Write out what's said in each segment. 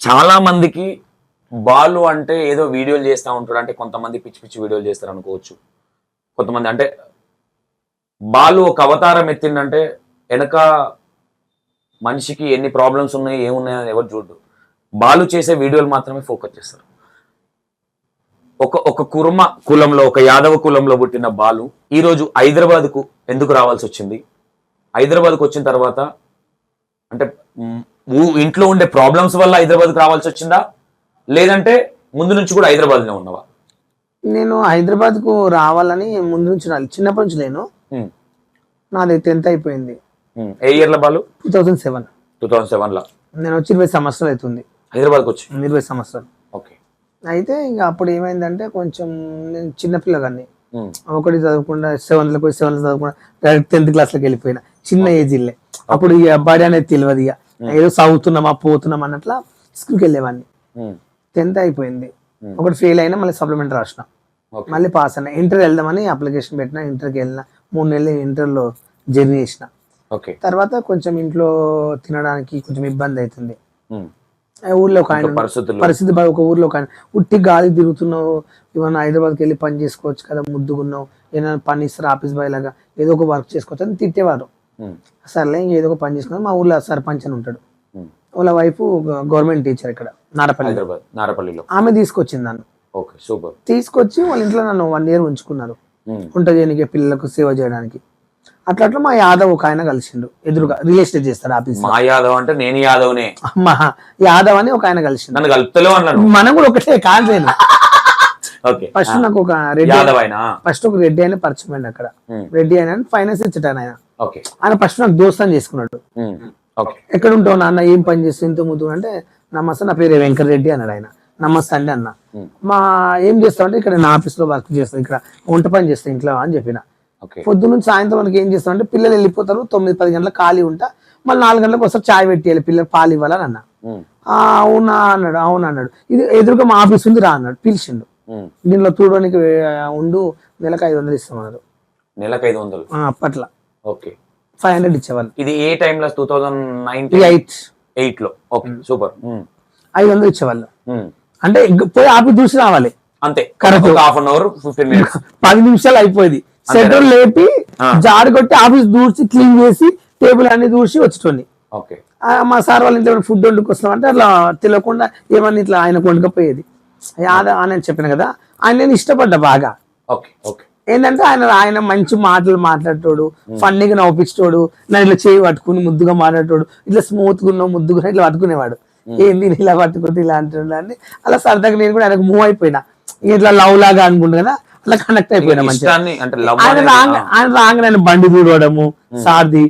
చాలా మందికి బాలు అంటే ఏదో వీడియోలు చేస్తూ ఉంటాడు. అంటే కొంతమంది పిచ్చి పిచ్చి వీడియోలు చేస్తారు అనుకోవచ్చు. కొంతమంది అంటే బాలు ఒక అవతారం ఎత్తిండంటే వెనక మనిషికి ఎన్ని ప్రాబ్లమ్స్ ఉన్నాయి ఏమున్నాయో అని ఎవరు చూడు బాలు చేసే వీడియోలు మాత్రమే ఫోకస్ చేస్తారు. ఒక ఒక కుర్మ కులంలో ఒక యాదవ కులంలో పుట్టిన బాలు ఈరోజు హైదరాబాద్కు ఎందుకు రావాల్సి వచ్చింది? హైదరాబాద్కు వచ్చిన తర్వాత అంటే ఇంట్లో ఉండే ప్రాబ్లమ్స్ వల్ల హైదరాబాద్కి రావాల్సి వచ్చిందా? లేదంటే ముందు నుంచి కూడా హైదరాబాద్లో ఉన్నవా? నేను హైదరాబాద్కు రావాలని ముందు నుంచి రాలి. చిన్నప్పటి నుంచి నేను నాది టెన్త్ అయిపోయింది. ఏ ఇయర్లో Balu? Two thousand seven. Two thousand సెవెన్లో? నేను వచ్చి ఇరవై సంవత్సరాలు అవుతుంది. హైదరాబాద్కి వచ్చి? ఇరవై సంవత్సరాలు. ఓకే. అయితే ఇంకా అప్పుడు ఏమైందంటే కొంచెం నేను చిన్నపిల్లగాన్ని ఒకటి చదవకుండా సెవెంత్లోకి పోయి సెవెంత్ చదవకుండా డైరెక్ట్ టెన్త్ క్లాస్లోకి వెళ్ళిపోయినా. చిన్న ఏజ్ ఇల్లే. అప్పుడు ఇక బడి అనేది తెలియదు ఇక. ఏదో చదువుతున్నామా పోతున్నామా అన్నట్లా స్కూల్కి వెళ్ళేవాడిని. టెన్త్ అయిపోయింది. ఒకటి ఫెయిల్ అయినా మళ్ళీ సప్లిమెంట్ రాసిన. మళ్ళీ పాస్ అయినా. ఇంటర్ వెళ్దామని అప్లికేషన్ పెట్టిన ఇంటర్కి వెళ్ళిన మూడు నెలలు ఇంటర్లో జర్నీ చేసిన. తర్వాత కొంచెం ఇంట్లో తినడానికి కొంచెం ఇబ్బంది అవుతుంది. ఊర్లో ఒక ఆయన పరిస్థితి ఒక ఊర్లో ఒక ఆయన. ఉట్టి గాలి తిరుగుతున్నావు. ఏమన్నా హైదరాబాద్కి వెళ్ళి పని చేసుకోవచ్చు కదా ముద్దుగున్నావు. ఏమైనా పని ఇస్తారు ఆఫీస్ బాయ్ లాగా ఏదో ఒక వర్క్ చేసుకోవచ్చు అని తిట్టేవారు. సర్లే ఏదో ఒక పని చేసుకున్నాం మా ఊర్లో సర్పంచ్ అని ఉంటాడు. ఉమ్. వాళ్ళ వైఫ్ గవర్నమెంట్ టీచర్ ఇక్కడ నారపల్లి. హైదరాబాద్ నారపల్లిలో. ఆమె తీసుకొచ్చింది నన్ను. Okay super. తీసుకొచ్చి వాళ్ళ ఇంట్లో నన్ను వన్ ఇయర్ ఉంచుకున్నారు. ఉమ్, వంట చేయడానికి పిల్లలకు సేవ చేయడానికి. అట్లా అట్లా మా యాదవ్ ఒక ఆయన కలిసిండు. ఎదురుగా రియల్ ఎస్టేట్ చేస్తాడు ఆఫీస్ మా యాదవ్ అంటే నేను యాదవ్నే. మా యాదవ్ అని ఒక ఆయన కలిసిండు. నన్ను అన్నాను. మనం కూడా ఒకటే కాదు ఫస్ట్ నాకు ఒక రెడ్డి ఫస్ట్ ఒక రెడ్డి అయినా పరిచయం అక్కడ. రెడ్డి అయినా ఫైనాన్స్ ఇచ్చటాను ఆయన. ఆయన ఫస్ట్ నాకు దోస్తాన్ చేసుకున్నాడు. ఎక్కడ ఉంటావు నాన్న? ఏం పని చేస్తూ ఇంత ముందు అంటే నమస్తే నా పేరు వెంకట రెడ్డి అన్నాడు ఆయన. నమస్తే అండి అన్న. మా ఏం చేస్తావు అంటే ఇక్కడ నా ఆఫీస్లో వర్క్ చేస్తాను. ఇక్కడ వంట పని చేస్తాను ఇంట్లో అని చెప్పిన. పొద్దు నుంచి సాయంత్రం వరకు ఏం చేస్తాం అంటే పిల్లలు వెళ్ళిపోతారు తొమ్మిది పది గంటలకు ఖాళీ ఉంటా. మళ్ళీ నాలుగు గంటలకు ఒకసారి చాయ్ పెట్టేయాలి పిల్లలు పాలు ఇవ్వాలని అన్న. ఉమ్, "ఆ, అవునా అన్నాడు అవును అన్నాడు. ఇది ఎదురుగా మా ఆఫీస్ ఉంది రా అన్నాడు పిలిచిండు. దీనిలో చూడడానికి ఉండు నెలకు ఐదు వందలు ఇస్తామన్నారు. నెలకు ఐదు వందలు. అప్పట్లో. ఓకే. ఫైవ్ హండ్రెడ్ ఇచ్చేవాళ్ళు. ఇది ఏ టైంలో టూ థౌజండ్ ఇది నైన్టీన్ ఎయిట్ ఎయిట్లో. Okay super. ఉమ్, ఐదు వందలు ఇచ్చేవాళ్ళు. ఉమ్. అంటే పోయి ఆఫీస్ చూసి రావాలి. అంతే. ఒక half an hour fifteen minutes పది నిమిషాలు అయిపోయింది. సెటర్ లేపి. జారు కొట్టి ఆఫీస్ దూర్చి క్లీన్ చేసి టేబుల్ అన్ని దూర్చి వచ్చేటోని ఓకే. మా సార్ వాళ్ళ ఇంట్లో ఫుడ్ వండుకొస్తాం అంటే అట్లా తెలియకుండా ఏమన్నా ఇట్లా ఆయన వండుకపోయేది. యాద అని చెప్పిన కదా. ఆయన నేను ఇష్టపడ్డా బాగా. Okay okay. ఏంటంటే ఆయన ఆయన మంచి మాటలు మాట్లాడేటోడు ఫన్నీగా నవ్వించేటోడు నన్ను ఇట్లా చేయి పట్టుకుని ముద్దుగా మాట్లాడేటోడు ఇట్లా స్మూత్గా ఉన్నావు ముద్దుగా ఇట్లా పట్టుకునేవాడు. ఏంది నేను ఇలా పట్టుకుంటే ఇలా అంటున్నా అని అలా సరదాగా నేను కూడా ఆయనకు మూవ్ అయిపోయినా. ఇట్లా లవ్ లాగా అనుకుంటా కదా అలా కనెక్ట్ అయిపోయినా మంచిగా. ఆయన రాంగ్ ఆయన రాంగ్ ఆయన బండి చూడడము సార్ది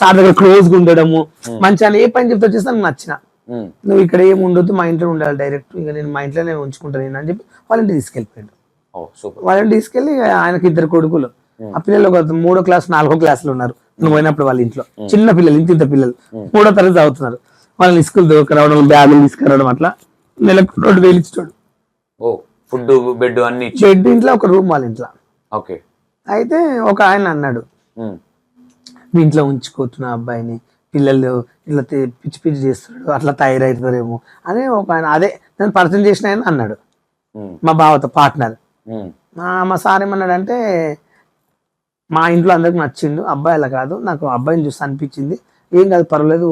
సార్ దగ్గర క్లోజ్గా ఉండడము మంచి ఆయన ఏ పని చెప్తే వచ్చేసి నాకు నచ్చిన. నువ్వు ఇక్కడ ఏమి ఉండొద్దు మా ఇంట్లో ఉండాలి డైరెక్ట్ ఇక నేను మా ఇంట్లో నేను ఉంచుకుంటాను నేను అని చెప్పి వాళ్ళ ఇంటికి తీసుకెళ్ళిపోయాడు. వాళ్ళని తీసుకెళ్ళి ఆయనకి ఇద్దరు కొడుకులు. ఆ పిల్లలు ఒక మూడో క్లాస్ నాలుగో క్లాసులు ఉన్నారు. నువ్వు పోయినప్పుడు వాళ్ళ ఇంట్లో. చిన్న పిల్లలు ఇంత ఇంత పిల్లలు. మూడో తరగతి చదువుతున్నారు. వాళ్ళని స్కూల్ దొరకరావడం బ్యాగులు తీసుకురావడం అట్లా నెలకు రెండు వేలు ఇచ్చాడు ఓ ఫుడ్ బెడ్ అన్ని బెడ్ ఇంట్లో ఒక రూమ్ వాళ్ళ ఇంట్లో. ఓకే. అయితే ఒక ఆయన అన్నాడు మీ ఇంట్లో ఉంచుకోతున్న అబ్బాయిని పిల్లలు ఇట్లా పిచ్చి పిచ్చి చేస్తున్నాడు అట్లా తయారవుతారేమో. అని ఒక ఆయన అదే నేను పరిచయం చేసిన ఆయన అన్నాడు. మా బావతో పార్ట్నర్ మా సార్ ఏమన్నాడంటే మా ఇంట్లో అందరికి నచ్చిండు అబ్బాయి అలా కాదు నాకు అబ్బాయిని చూసి అనిపించింది. ఏం కాదు పర్వాలేదు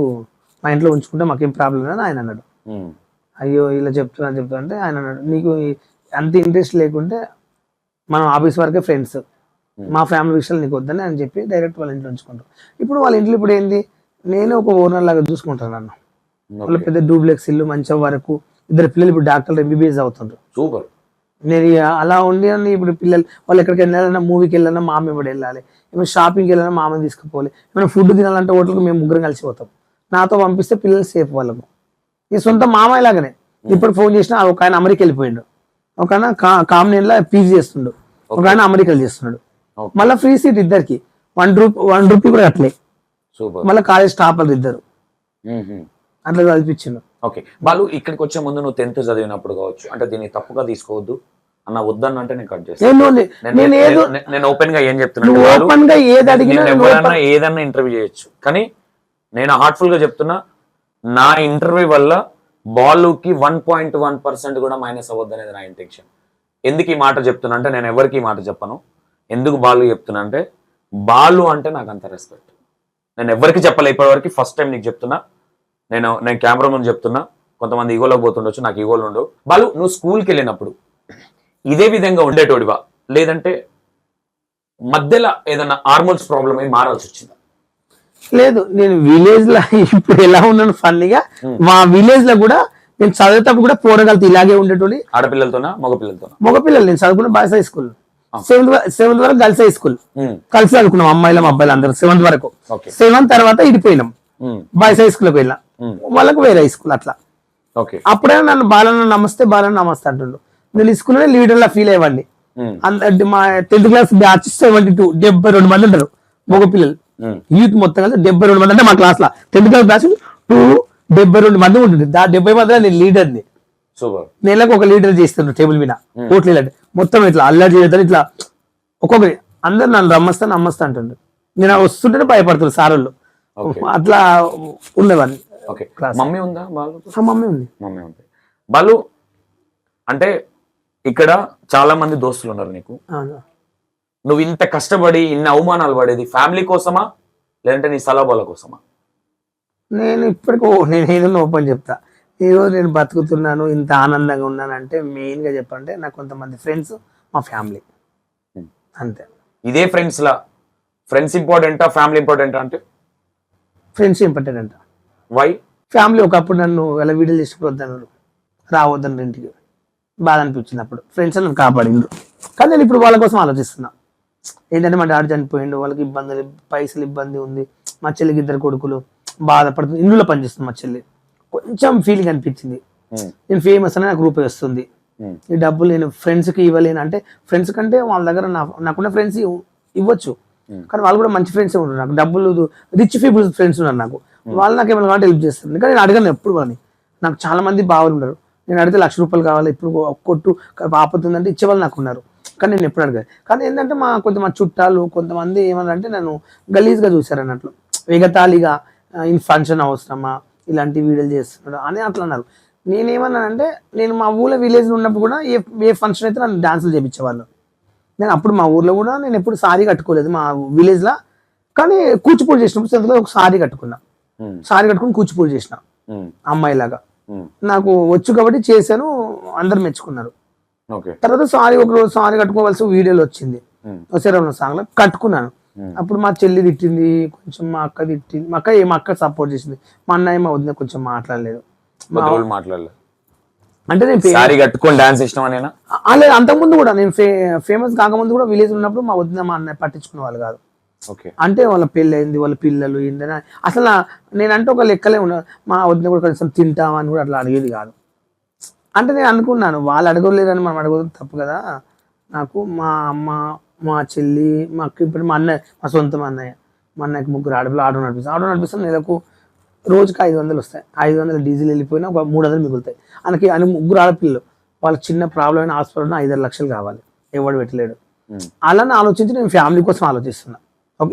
మా ఇంట్లో ఉంచుకుంటే మాకేం ప్రాబ్లం లేదని ఆయన అన్నాడు. అయ్యో ఇలా చెప్తున్నా చెప్తున్నా అంటే ఆయన అన్నాడు నీకు అంత ఇంట్రెస్ట్ లేకుంటే మనం ఆఫీస్ వరకే ఫ్రెండ్స్. మా ఫ్యామిలీ విషయాలు నీకు వద్దని అని చెప్పి డైరెక్ట్ వాళ్ళ ఇంట్లో ఉంచుకుంటాం. ఇప్పుడు వాళ్ళ ఇంట్లో ఇప్పుడు ఏంది నేను ఒక ఓనర్ లాగా చూసుకుంటాను నన్ను. వాళ్ళ పెద్ద డూప్లెక్స్ ఇల్లు మంచం వరకు ఇద్దరు పిల్లలు ఇప్పుడు డాక్టర్లు ఎంబీబీఎస్ అవుతుండ్రు సూపర్. నేను అలా ఉండి అని ఇప్పుడు పిల్లలు వాళ్ళు ఎక్కడికి వెళ్ళాలన్నా మూవీకి వెళ్ళాలన్నా మా అమ్మ ఇప్పుడు వెళ్ళాలి. ఏమైనా షాపింగ్కి వెళ్ళాలన్నా మా అమ్మ తీసుకుపోవాలి. ఏమైనా ఫుడ్ తినాలంటే హోటల్కి మేము ముగ్గురం కలిసి పోతాం. నాతో పంపిస్తే పిల్లలు సేఫ్ వాళ్ళకు ఈ సొంత మామయ్య లాగానే ఇప్పుడు ఫోన్ చేసినా ఒక ఆయన అమెరికా వెళ్ళిపోయిండు. ఒక ఆయన కామినేన్లో పీజీ చేస్తుండు. ఒక ఆయన అమెరికాలో చేస్తున్నాడు. మళ్ళీ ఫ్రీ సీట్ ఇద్దరికి. వన్ రూపీ వన్ రూపీ కూడా అట్లే సూపర్ మళ్ళీ కాలేజ్ టాపర్లు ఇద్దరు. అట్లా చదివించిండు ఓకే. బాలు ఇక్కడికి వచ్చే ముందు నువ్వు టెన్త్ చదివినప్పుడు కావచ్చు. అంటే దీన్ని తప్పుగా తీసుకోవద్దు. అన్న వద్దన్న అంటే నేను కట్ చేస్తాను నేను ఓపెన్గా ఏం చెప్తున్నా ఏది అడిగినా ఏదన్నా ఇంటర్వ్యూ చేయొచ్చు. కానీ నేను హార్ట్ఫుల్గా చెప్తున్నా నా ఇంటర్వ్యూ వల్ల బాలుకి వన్ పాయింట్ వన్ పర్సెంట్ కూడా మైనస్ అవ్వద్దు అనేది నా ఇంటెన్షన్ ఎందుకు ఈ మాట చెప్తున్నా అంటే నేను ఎవరికి ఈ మాట చెప్పను. ఎందుకు బాలు చెప్తున్నా అంటే బాలు అంటే నాకు అంత రెస్పెక్ట్ నేను ఎవరికి చెప్పలే ఇప్పటివరకు ఫస్ట్ టైం నీకు చెప్తున్నా. నేను నేను కెమెరా ముందు చెప్తున్నా. కొంతమంది ఈగోలోకి పోతుండొచ్చు నాకు ఈగోలు ఉండవు. బాలు నువ్వు స్కూల్కి వెళ్ళినప్పుడు ఇదే విధంగా ఉండేటోడివా? లేదంటే మధ్యలో ఏదైనా హార్మోన్స్ ప్రాబ్లం అయి మారాల్సి వచ్చిందా? లేదు నేను విలేజ్లో ఇప్పుడు ఎలా ఉన్నాను ఫన్నీగా మా విలేజ్లో కూడా నేను చదివేటప్పుడు కూడా పోరగలతో ఇలాగే ఉండేటోడి ఆడపిల్లలతోనా మగపిల్లలతోనా? మగపిల్లలు నేను చదువుకున్న boys high school. Seventh seventh వరకు గర్ల్స్ హై స్కూల్. కలిసి చదువుకున్నాం అమ్మాయిలం అబ్బాయిలు అందరూ సెవెంత్ వరకు. సెవెంత్ తర్వాత ఇడిపోయినాం బాయ్స్ హై స్కూల్కి వెళ్ళినా ఉమ్, వాళ్ళకు వేరే హై స్కూల్ అట్లా. ఓకే. అప్పుడే నన్ను బాలన్న నమస్తే బాలన్న నమస్తే అంటుండు. నేను లీడర్ లా ఫీల్ అయ్యేవాడిని. మా tenth class batch seventy two డెబ్బై రెండు మంది ఉంటారు మగ పిల్లలు. యూత్ మొత్తం కలిసి డెబ్బై రెండు మంది అంటే మా క్లాస్లో. టెన్త్ క్లాస్ బ్యాచ్ టూ డెబ్బై రెండు మంది ఉంటుంది దా డెబ్బై మందిలో నేను లీడర్ని నెలకు ఒక లీడర్ చేస్తుండ్రు టేబుల్ మీద. ఓట్లు ఇలాంటి మొత్తం ఇట్లా అల్లరి చేయడం ఇట్లా ఒక్కొక్కరి. అందరు నన్ను రమ్మస్తా నమ్మస్తా అంటుండ్రు నేను వస్తుంటేనే భయపడుతున్నారు సార్ వాళ్ళు అట్లా ఉండేవాడిని. ఓకే. Class. మమ్మీ ఉందా బాలు? మమ్మీ ఉంది. మమ్మీ ఉంది. బాలు అంటే ఇక్కడ చాలా మంది దోస్తులు ఉన్నారు నీకు. నువ్వు ఇంత కష్టపడి ఇన్ని అవమానాలు పడేది ఫ్యామిలీ కోసమా? లేదంటే నీ సలాబాల కోసమా? నేను ఇప్పటికీ నేను ఏదైనా ఓపెన్ చెప్తా. ఈరోజు నేను బతుకుతున్నాను ఇంత ఆనందంగా ఉన్నానంటే మెయిన్గా చెప్పంటే నాకు కొంతమంది ఫ్రెండ్స్ మా ఫ్యామిలీ. అంతే. ఇదే ఫ్రెండ్స్ లా ఫ్రెండ్స్ ఇంపార్టెంటా ఫ్యామిలీ ఇంపార్టెంటా అంటే? Friends important? అంట వై ఫ్యామిలీ ఒకప్పుడు నన్ను ఎలా వీడియోలు తీసుకువద్దన్నారు రావద్దన్నారు ఇంటికి. బాధ అనిపించింది అప్పుడు. ఫ్రెండ్స్ నన్ను కాపాడిండ్రు. కానీ నేను ఇప్పుడు వాళ్ళ కోసం ఆలోచిస్తున్నా. ఏంటంటే మా డాడీ చనిపోయిండు. వాళ్ళకి ఇబ్బందులు పైసలు ఇబ్బంది ఉంది. మా చెల్లికి ఇద్దరు కొడుకులు బాధపడుతుంది. ఇందులో పనిచేస్తుంది మా చెల్లి. కొంచెం ఫీలింగ్ అనిపించింది. నేను ఫేమస్ అని నాకు రూపాయి వస్తుంది. ఈ డబ్బులు నేను ఫ్రెండ్స్కి ఇవ్వలేను. అంటే ఫ్రెండ్స్ కంటే వాళ్ళ దగ్గర నా నాకున్న ఫ్రెండ్స్ ఇవ్వచ్చు. Hmm. కానీ వాళ్ళు కూడా మంచి ఫ్రెండ్స్ ఉన్నారు నాకు. డబ్బులు రిచ్ పీపుల్ ఫ్రెండ్స్ ఉన్నారు నాకు. వాళ్ళు నాకు ఏమైనా కావాలంటే హెల్ప్ చేస్తారు. కానీ నేను అడగను ఎప్పుడు వాళ్ళని. నాకు చాలా మంది బావులు ఉన్నారు. నేను అడిగితే లక్ష రూపాయలు కావాలి ఇప్పుడు ఒక్కొట్టు ఆపతుందంటే ఇచ్చేవాళ్ళు నాకు ఉన్నారు. కానీ నేను ఎప్పుడు అడగదు కానీ ఏంటంటే మా కొంత మా చుట్టాలు కొంతమంది ఏమన్నారంటే నన్ను గలీజ్గా చూశారు అన్నట్లు. ఎగతాళిగా ఇన్ ఈ ఫంక్షన్ అవసరమా ఇలాంటి వీడియోలు చేస్తున్నాడు అని అట్లా అన్నారు. నేనేమన్నానంటే నేను మా ఊళ్ళో విలేజ్లో ఉన్నప్పుడు కూడా ఏ ఏ ఫంక్షన్ అయితే నన్ను డాన్సులు చేయించేవాళ్ళు నేను అప్పుడు మా ఊర్లో కూడా నేను ఎప్పుడు సారీ కట్టుకోలేదు మా విలేజ్లో కానీ కూచిపూడి చేసినప్పుడు సెవెంత్లో ఒక సారీ కట్టుకున్నా. సారీ కట్టుకుని కూచిపూడి చేసిన. అమ్మాయిలాగా. నాకు వచ్చు కాబట్టి చేశాను అందరు మెచ్చుకున్నారు. ఓకే. తర్వాత సారీ ఒక రోజు సారీ కట్టుకోవాల్సిన వీడియోలు వచ్చింది. శరీరంలో సాంగ్లో కట్టుకున్నాను. అప్పుడు మా చెల్లి తిట్టింది కొంచెం మా అక్క తిట్టింది మా అక్క ఏ మా అక్క సపోర్ట్ చేసింది. మా అన్నయ్య మా వదిన కొంచెం మాట్లాడలేదు. మాట్లాడలేదు. అంటే నేను సారీ కట్టుకొని డాన్స్ ఇష్టం లేదు అంతకుముందు కూడా నేను ఫేమస్ కాకముందు కూడా విలేజ్ ఉన్నప్పుడు మా వదిన మా అన్నయ్య పట్టించుకునే వాళ్ళు కాదు. అంటే వాళ్ళ పెళ్ళి అయింది వాళ్ళ పిల్లలు ఏందని. అసలు నా- నేనంటే ఒక లెక్కలే ఉన్నా మా వదిన కూడా కొంచెం తింటామా అని కూడా అట్లా అడిగేది కాదు. అంటే నేను అనుకున్నాను వాళ్ళు అడగలేదని మనం అడగదు తప్పు కదా. నాకు మా అమ్మ మా చెల్లి మా అక్క ఇప్పుడు మా అన్నయ్య మా సొంతం అన్నయ్య. మా అన్నయ్యకి ముగ్గురు ఆడపిల్లలు ఆటో నడిపిస్తాను ఆటో నడిపిస్తాను నెలకు రోజుకి ఐదు వందలు వస్తాయి. ఐదు వందలు డీజిల్ వెళ్ళిపోయినా ఒక మూడు వందలు మిగులుతాయి. ఆయనకి ఆయన ముగ్గురు ఆడపిల్లలు వాళ్ళకి చిన్న ప్రాబ్లం అయిన హాస్పిటల్ ఐదారు లక్షలు కావాలి. ఎవడు పెట్టలేడు. అలానే ఆలోచించి నేను ఫ్యామిలీ కోసం ఆలోచిస్తున్నా.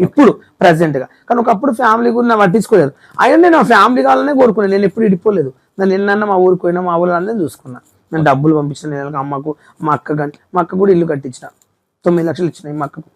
ఇప్పుడు present గా కానీ ఒకప్పుడు ఫ్యామిలీ గురించి నా పట్టించుకోలేదు. అయినా నేను ఆ ఫ్యామిలీ కావాలనే కోరుకున్నాను నేను ఎప్పుడు ఇడిపోలేదు నేను నిన్న మా ఊరికి పోయినా మా ఊళ్ళో అందరినీ చూసుకున్నా. నేను డబ్బులు పంపించిన అమ్మకు మా అక్క కానీ మా అక్క కూడా ఇల్లు కట్టించిన. తొమ్మిది లక్షలు ఇచ్చినాయి మా అక్కకు.